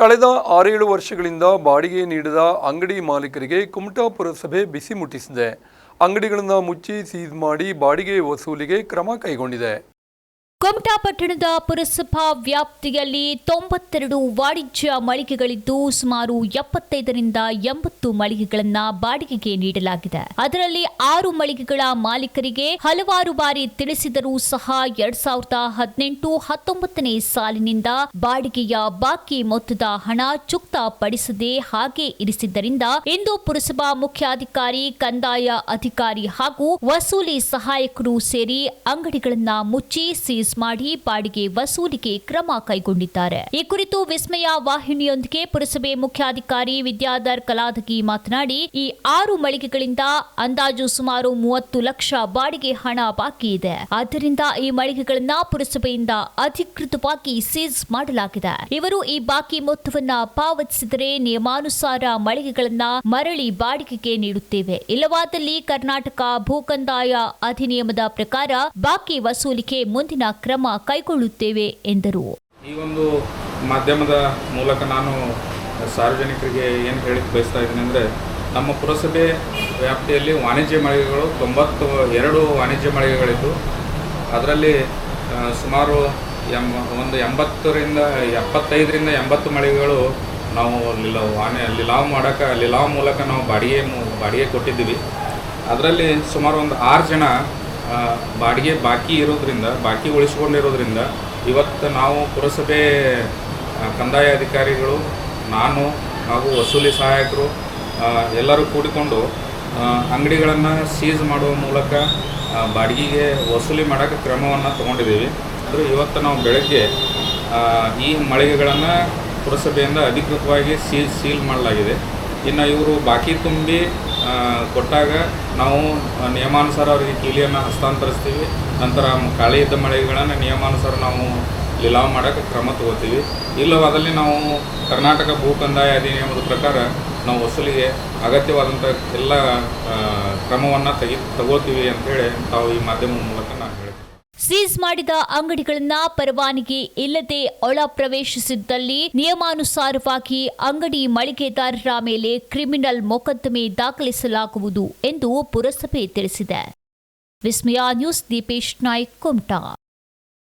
ಕಳೆದ ಆರೇಳು ವರ್ಷಗಳಿಂದ ಬಾಡಿಗೆ ನೀಡದ ಅಂಗಡಿ ಮಾಲೀಕರಿಗೆ ಕುಮಟಾ ಪುರಸಭೆ ಬಿಸಿ ಮುಟ್ಟಿಸಿದೆ. ಅಂಗಡಿಗಳನ್ನು ಮುಚ್ಚಿ ಸೀಸ್ ಮಾಡಿ ಬಾಡಿಗೆ ವಸೂಲಿಗೆ ಕ್ರಮ ಕೈಗೊಂಡಿದೆ. ಕುಮಟಾ ಪಟ್ಟಣದ ಪುರಸಭಾ ವ್ಯಾಪ್ತಿಯಲ್ಲಿ ತೊಂಬತ್ತೆರಡು ವಾಣಿಜ್ಯ ಮಳಿಗೆಗಳಿದ್ದು ಸುಮಾರು ಎಪ್ಪತ್ತೈದರಿಂದ ಎಂಬತ್ತು ಮಳಿಗೆಗಳನ್ನ ಬಾಡಿಗೆಗೆ ನೀಡಲಾಗಿದೆ. ಅದರಲ್ಲಿ ಆರು ಮಳಿಗೆಗಳ ಮಾಲೀಕರಿಗೆ ಹಲವಾರು ಬಾರಿ ತಿಳಿಸಿದರೂ ಸಹ ಎರಡ್ ಸಾವಿರದ ಹದಿನೆಂಟು ಹತ್ತೊಂಬತ್ತನೇ ಸಾಲಿನಿಂದ ಬಾಡಿಗೆಯ ಬಾಕಿ ಮೊತ್ತದ ಹಣ ಚುಕ್ತ ಪಡಿಸದೆ ಹಾಗೆ ಇರಿಸಿದ್ದರಿಂದ ಇಂದು ಪುರಸಭಾ ಮುಖ್ಯಾಧಿಕಾರಿ, ಕಂದಾಯ ಅಧಿಕಾರಿ ಹಾಗೂ ವಸೂಲಿ ಸಹಾಯಕರು ಸೇರಿ ಅಂಗಡಿಗಳನ್ನ ಮುಚ್ಚಿ ಸೀಸ್ ಮಾಡಿ ಬಾಡಿಗೆ ವಸೂಲಿಗೆ ಕ್ರಮ ಕೈಗೊಂಡಿದ್ದಾರೆ. ಈ ಕುರಿತು ವಿಸ್ಮಯ ವಾಹಿನಿಯೊಂದಿಗೆ ಪುರಸಭೆ ಮುಖ್ಯಾಧಿಕಾರಿ ವಿದ್ಯಾಧರ್ ಕಲಾದಗಿ ಮಾತನಾಡಿ, ಈ ಆರು ಮಳಿಗೆಗಳಿಂದ ಅಂದಾಜು ಸುಮಾರು ಮೂವತ್ತು ಲಕ್ಷ ಬಾಡಿಗೆ ಹಣ ಬಾಕಿ ಇದೆ. ಆದ್ದರಿಂದ ಈ ಮಳಿಗೆಗಳನ್ನ ಪುರಸಭೆಯಿಂದ ಅಧಿಕೃತವಾಗಿ ಸೀಸ್ ಮಾಡಲಾಗಿದೆ. ಇವರು ಈ ಬಾಕಿ ಮೊತ್ತವನ್ನ ಪಾವತಿಸಿದರೆ ನಿಯಮಾನುಸಾರ ಮಳಿಗೆಗಳನ್ನ ಮರಳಿ ಬಾಡಿಗೆಗೆ ನೀಡುತ್ತೇವೆ. ಇಲ್ಲವಾದಲ್ಲಿ ಕರ್ನಾಟಕ ಭೂಕಂದಾಯ ಅಧಿನಿಯಮದ ಪ್ರಕಾರ ಬಾಕಿ ವಸೂಲಿಗೆ ಮುಂದಿನ ಕ್ರಮ ಕೈಗೊಳ್ಳುತ್ತೇವೆ ಎಂದರು. ಈ ಒಂದು ಮಾಧ್ಯಮದ ಮೂಲಕ ನಾನು ಸಾರ್ವಜನಿಕರಿಗೆ ಏನು ಹೇಳಿ ಬಯಸ್ತಾ ಇದ್ದೀನಿ ಅಂದರೆ, ನಮ್ಮ ಪುರಸಭೆ ವ್ಯಾಪ್ತಿಯಲ್ಲಿ ವಾಣಿಜ್ಯ ಮಳಿಗೆಗಳು ತೊಂಬತ್ತು, ಎರಡು ವಾಣಿಜ್ಯ ಮಳಿಗೆಗಳಿದ್ದು, ಅದರಲ್ಲಿ ಸುಮಾರು ಎಂ ಒಂದು ಎಂಬತ್ತರಿಂದ, ಎಪ್ಪತ್ತೈದರಿಂದ ಎಂಬತ್ತು ಮಳಿಗೆಗಳು ನಾವು ಲಿಲ, ವಾಣಿ ಲಿಲಾವ್ ಮಾಡೋಕೆ ಲಿಲಾವ್ ಮೂಲಕ ನಾವು ಬಾಡಿಗೆ ಬಾಡಿಗೆ ಕೊಟ್ಟಿದ್ದೀವಿ. ಅದರಲ್ಲಿ ಸುಮಾರು ಒಂದು ಆರು ಜನ ಬಾಡಿಗೆ ಬಾಕಿ ಇರೋದ್ರಿಂದ ಬಾಕಿ ಉಳಿಸ್ಕೊಂಡಿರೋದ್ರಿಂದ ಇವತ್ತು ನಾವು ಪುರಸಭೆ ಕಂದಾಯ ಅಧಿಕಾರಿಗಳು, ನಾನು ಹಾಗೂ ವಸೂಲಿ ಸಹಾಯಕರು ಎಲ್ಲರೂ ಕೂಡಿಕೊಂಡು ಅಂಗಡಿಗಳನ್ನು ಸೀಸ್ ಮಾಡುವ ಮೂಲಕ ಬಾಡಿಗೆಗೆ ವಸೂಲಿ ಮಾಡೋಕ್ಕೆ ಕ್ರಮವನ್ನು ತಗೊಂಡಿದ್ದೀವಿ. ಅಂದರೆ ಇವತ್ತು ನಾವು ಬೆಳಗ್ಗೆ ಈ ಮಳಿಗೆಗಳನ್ನು ಪುರಸಭೆಯಿಂದ ಅಧಿಕೃತವಾಗಿ ಸೀಲ್ ಸೀಲ್ ಮಾಡಲಾಗಿದೆ. ಇನ್ನು ಇವರು ಬಾಕಿ ತುಂಬಿ ಕೊಟ್ಟಾಗ ನಾವು ನಿಯಮಾನುಸಾರ ಅವರಿಗೆ ಕೀಲಿಯನ್ನು ಹಸ್ತಾಂತರಿಸ್ತೀವಿ. ನಂತರ ಖಾಲಿ ಇದ್ದ ಮಳಿಗೆಗಳನ್ನು ನಿಯಮಾನುಸಾರ ನಾವು ಲೀಲಾವ್ ಮಾಡೋಕ್ಕೆ ಕ್ರಮ ತಗೋತೀವಿ. ಇಲ್ಲವಾದಲ್ಲಿ ನಾವು ಕರ್ನಾಟಕ ಭೂ ಕಂದಾಯ ಅಧಿನಿಯಮದ ಪ್ರಕಾರ ನಾವು ವಸೂಲಿಗೆ ಅಗತ್ಯವಾದಂಥ ಎಲ್ಲ ಕ್ರಮವನ್ನು ತೆಗಿ, ತಗೋತೀವಿ ಅಂತೇಳಿ ತಾವು ಈ ಮಾಧ್ಯಮದ ಮೂಲಕ ನಾನು ಹೇಳ್ತೀನಿ. ಸೀಸ್ ಮಾಡಿದ ಅಂಗಡಿಗಳನ್ನ ಪರವಾನಗಿ ಇಲ್ಲದೆ ಒಳ ಪ್ರವೇಶಿಸಿದ್ದಲ್ಲಿ ನಿಯಮಾನುಸಾರವಾಗಿ ಅಂಗಡಿ ಮಳಿಗೆದಾರರ ಮೇಲೆ ಕ್ರಿಮಿನಲ್ ಮೊಕದ್ದಮೆ ದಾಖಲಿಸಲಾಗುವುದು ಎಂದು ಪುರಸಭೆ ತಿಳಿಸಿದೆ. ವಿಸ್ಮಯ ನ್ಯೂಸ್, ದೀಪೇಶ್ ನಾಯ್ಕ್, ಕುಮಟಾ.